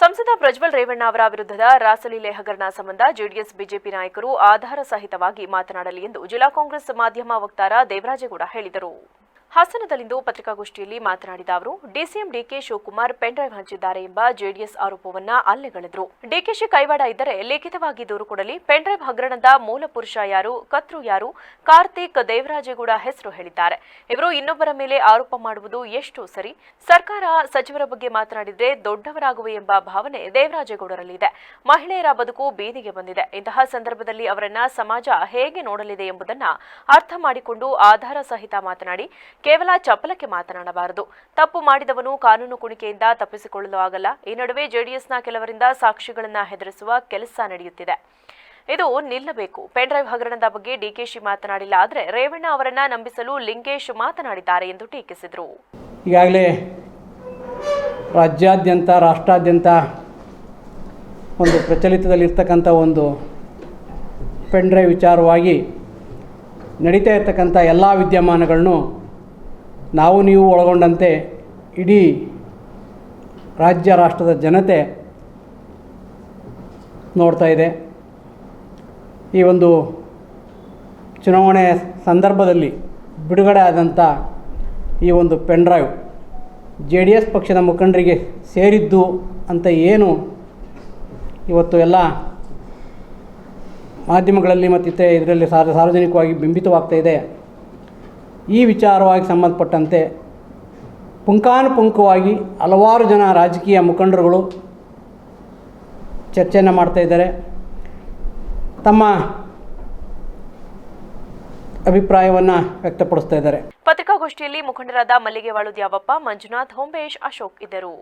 ಸಂಸದ ಪ್ರಜ್ವಲ್ ರೇವಣ್ಣ ಅವರ ವಿರುದ್ಧದ ರಾಸಲೀಲೆ ಹಗರಣ ಸಂಬಂಧ ಜೆಡಿಎಸ್, ಬಿಜೆಪಿ ನಾಯಕರು ಆಧಾರ ಸಹಿತವಾಗಿ ಮಾತನಾಡಲಿ ಎಂದು ಜಿಲ್ಲಾ ಕಾಂಗ್ರೆಸ್ ಮಾಧ್ಯಮ ವಕ್ತಾರ ದೇವರಾಜೇಗೌಡ ಹೇಳಿದರು. ಹಾಸನದಲ್ಲಿಂದು ಪತ್ರಿಕಾಗೋಷ್ಠಿಯಲ್ಲಿ ಮಾತನಾಡಿದ ಅವರು, DCM DK Shivakumar pen drive ಹಂಚಿದ್ದಾರೆ ಎಂಬ ಜೆಡಿಎಸ್ ಆರೋಪವನ್ನ ಅಲ್ಲೆಗಳೆದರು ಡಿಕೆಶಿ ಕೈವಾಡ ಇದ್ದರೆ ಲಿಖಿತವಾಗಿ ದೂರು ಕೊಡಲಿ. ಪೆನ್ಡ್ರೈವ್ ಹಗರಣದ ಮೂಲ ಪುರುಷ ಯಾರು, ಕತ್ರು ಯಾರು? ಕಾರ್ತಿಕ್ ದೇವರಾಜೇಗೌಡ ಹೆಸರು ಹೇಳಿದ್ದಾರೆ. ಇವರು ಇನ್ನೊಬ್ಬರ ಮೇಲೆ ಆರೋಪ ಮಾಡುವುದು ಎಷ್ಟು ಸರಿ? ಸರ್ಕಾರ ಸಚಿವರ ಬಗ್ಗೆ ಮಾತನಾಡಿದರೆ ದೊಡ್ಡವರಾಗುವೆ ಎಂಬ ಭಾವನೆ ದೇವರಾಜೇಗೌಡರಲ್ಲಿದೆ. ಮಹಿಳೆಯರ ಬದುಕು ಬೀದಿಗೆ ಬಂದಿದೆ. ಇಂತಹ ಸಂದರ್ಭದಲ್ಲಿ ಅವರನ್ನ ಸಮಾಜ ಹೇಗೆ ನೋಡಲಿದೆ ಎಂಬುದನ್ನ ಅರ್ಥ ಮಾಡಿಕೊಂಡು ಆಧಾರ ಸಹಿತ ಮಾತನಾಡಿ ಕೇವಲ ಚಪಲಕ್ಕೆ ಮಾತನಾಡಬಾರದು. ತಪ್ಪು ಮಾಡಿದವನು ಕಾನೂನು ಕುಣಿಕೆಯಿಂದ ತಪ್ಪಿಸಿಕೊಳ್ಳಲು ಆಗಲ್ಲ. ಈ ನಡುವೆ ಜೆಡಿಎಸ್ನ ಕೆಲವರಿಂದ ಸಾಕ್ಷಿಗಳನ್ನು ಹೆದರಿಸುವ ಕೆಲಸ ನಡೆಯುತ್ತಿದೆ. ಇದು ನಿಲ್ಲಬೇಕು. ಪೆನ್ಡ್ರೈವ್ ಹಗರಣದ ಬಗ್ಗೆ ಡಿಕೆಶಿ ಮಾತನಾಡಿಲ್ಲ. ಆದರೆ ರೇವಣ್ಣ ಅವರನ್ನ ನಂಬಿಸಲು ಲಿಂಗೇಶ್ ಮಾತನಾಡಿದ್ದಾರೆ ಎಂದು ಟೀಕಿಸಿದರು. ಈಗಾಗಲೇ ರಾಜ್ಯಾದ್ಯಂತ, ರಾಷ್ಟ್ರಾದ್ಯಂತ ಒಂದು ಪ್ರಚಲಿತದಲ್ಲಿರ್ತಕ್ಕಂಥ ಒಂದು ಪೆನ್ಡ್ರೈವ್ ವಿಚಾರವಾಗಿ ನಡೀತಾ ಇರ್ತಕ್ಕಂಥ ಎಲ್ಲ ವಿದ್ಯಮಾನಗಳನ್ನು ನಾವು ನೀವು ಒಳಗೊಂಡಂತೆ ಇಡೀ ರಾಜ್ಯ, ರಾಷ್ಟ್ರದ ಜನತೆ ನೋಡ್ತಾ ಇದೆ. ಈ ಒಂದು ಚುನಾವಣೆ ಸಂದರ್ಭದಲ್ಲಿ ಬಿಡುಗಡೆ ಆದಂಥ ಈ ಒಂದು ಪೆನ್ಡ್ರೈವ್ ಜೆ ಡಿ ಎಸ್ ಪಕ್ಷದ ಮುಖಂಡರಿಗೆ ಸೇರಿದ್ದು ಅಂತ ಏನು ಇವತ್ತು ಎಲ್ಲ ಮಾಧ್ಯಮಗಳಲ್ಲಿ ಮತ್ತು ಇದರಲ್ಲಿ ಸಾರ್ವ ಸಾರ್ವಜನಿಕವಾಗಿ ಬಿಂಬಿತವಾಗ್ತಾ ಇದೆ. ಈ ವಿಚಾರವಾಗಿ ಸಂಬಂಧಪಟ್ಟಂತೆ ಪುಂಖಾನುಪುಂಖವಾಗಿ ಹಲವಾರು ಜನ ರಾಜಕೀಯ ಮುಖಂಡರುಗಳು ಚರ್ಚೆಯನ್ನು ಮಾಡ್ತಾಯಿದ್ದಾರೆ ತಮ್ಮ ಅಭಿಪ್ರಾಯವನ್ನು ವ್ಯಕ್ತಪಡಿಸ್ತಾ ಇದ್ದಾರೆ. ಪತ್ರಿಕಾಗೋಷ್ಠಿಯಲ್ಲಿ ಮುಖಂಡರಾದ ಮಲ್ಲಿಗೆವಾಳು ದ್ಯಾವಪ್ಪ, ಮಂಜುನಾಥ್, ಹೊಂಬೇಶ್, ಅಶೋಕ್ ಇದ್ದರು.